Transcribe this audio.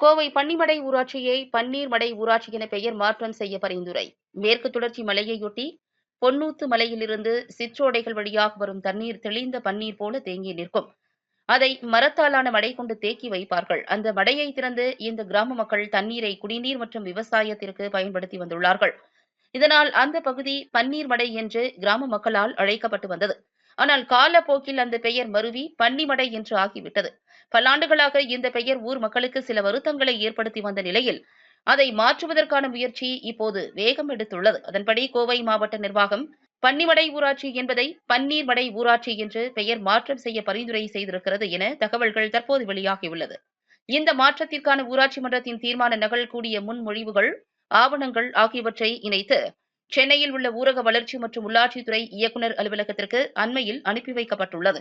கோவை பன்னிமடை ஊராட்சியை பன்னீர்மடை ஊராட்சி என பெயர் மாற்றம் செய்ய பரிந்துரை. மேற்கு தொடர்ச்சி மலையையொட்டி பொன்னூத்து மலையிலிருந்து சிற்றோடைகள் வழியாக வரும் தண்ணீர் தெளிந்த பன்னீர் போல தேங்கி நிற்கும். அதை மரத்தாலான மடை கொண்டு தேக்கி வைப்பார்கள். அந்த மடையை திறந்து இந்த கிராம மக்கள் தண்ணீரை குடிநீர் மற்றும் விவசாயத்திற்கு பயன்படுத்தி வந்துள்ளார்கள். இதனால் அந்த பகுதி பன்னீர் மடை என்று கிராம மக்களால் அழைக்கப்பட்டு வந்தது. ஆனால் காலப்போக்கில் அந்த பெயர் மருவி பன்னிமடை என்று ஆகிவிட்டது. பல்லாண்டுகளாக இந்த பெயர் ஊர் மக்களுக்கு சில வருத்தங்களை ஏற்படுத்தி வந்த நிலையில் அதை மாற்றுவதற்கான முயற்சி இப்போது வேகம் எடுத்துள்ளது. அதன்படி கோவை மாவட்ட நிர்வாகம் பன்னிமடை ஊராட்சி என்பதை பன்னீர்மடை ஊராட்சி என்று பெயர் மாற்றம் செய்ய பரிந்துரை செய்திருக்கிறது என தகவல்கள் தற்போது வெளியாகியுள்ளது. இந்த மாற்றத்திற்கான ஊராட்சி மன்றத்தின் தீர்மான நகல் கூடிய முன்மொழிவுகள் ஆவணங்கள் ஆகியவற்றை இணைத்து சென்னையில் உள்ள ஊரக வளர்ச்சி மற்றும் உள்ளாட்சித்துறை இயக்குநர் அலுவலகத்திற்கு அண்மையில் அனுப்பி வைக்கப்பட்டுள்ளது.